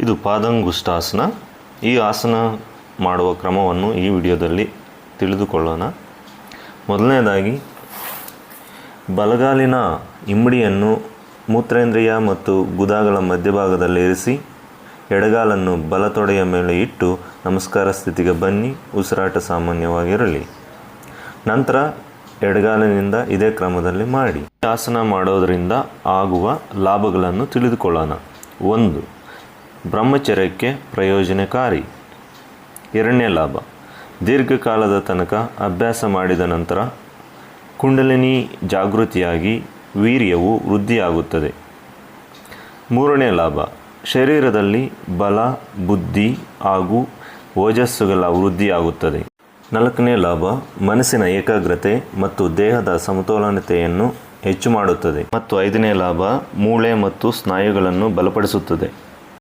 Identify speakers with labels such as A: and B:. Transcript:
A: ಇದು ಪಾದಂಗುಷ್ಟಾಸನ ಈ ಆಸನ ಮಾಡುವ ಕ್ರಮವನ್ನು ಈ ವಿಡಿಯೋದಲ್ಲಿ ತಿಳಿದುಕೊಳ್ಳೋಣ. ಮೊದಲನೇದಾಗಿ, ಬಲಗಾಲಿನ ಇಮ್ಮಡಿಯನ್ನು ಮೂತ್ರೇಂದ್ರಿಯ ಮತ್ತು ಗುದಾಗಳ ಮಧ್ಯಭಾಗದಲ್ಲಿ ಇರಿಸಿ, ಎಡಗಾಲನ್ನು ಬಲತೊಡೆಯ ಮೇಲೆ ಇಟ್ಟು ನಮಸ್ಕಾರ ಸ್ಥಿತಿಗೆ ಬನ್ನಿ, ಉಸಿರಾಟ ಸಾಮಾನ್ಯವಾಗಿರಲಿ. ನಂತರ ಎಡಗಾಲಿನಿಂದ ಇದೇ ಕ್ರಮದಲ್ಲಿ ಮಾಡಿ. ಆಸನ ಮಾಡೋದರಿಂದ ಆಗುವ ಲಾಭಗಳನ್ನು ತಿಳಿದುಕೊಳ್ಳೋಣ. ಒಂದು ಬ್ರಹ್ಮಚರ್ಯಕ್ಕೆ ಪ್ರಯೋಜನಕಾರಿ. ಎರಡನೇ ಲಾಭ. ದೀರ್ಘಕಾಲದ ತನಕ ಅಭ್ಯಾಸ ಮಾಡಿದ ನಂತರ ಕುಂಡಲಿನಿ ಜಾಗೃತಿಯಾಗಿ ವೀರ್ಯವು ವೃದ್ಧಿಯಾಗುತ್ತದೆ. ಮೂರನೇ ಲಾಭ. ಶರೀರದಲ್ಲಿ ಬಲ, ಬುದ್ಧಿ ಹಾಗೂ ಓಜಸ್ಸುಗಳ ವೃದ್ಧಿಯಾಗುತ್ತದೆ. ನಾಲ್ಕನೇ ಲಾಭ. ಮನಸ್ಸಿನ ಏಕಾಗ್ರತೆ ಮತ್ತು ದೇಹದ ಸಮತೋಲನತೆಯನ್ನು ಹೆಚ್ಚು ಮಾಡುತ್ತದೆ. ಮತ್ತು ಐದನೇ ಲಾಭ. ಮೂಳೆ ಮತ್ತು ಸ್ನಾಯುಗಳನ್ನು ಬಲಪಡಿಸುತ್ತದೆ.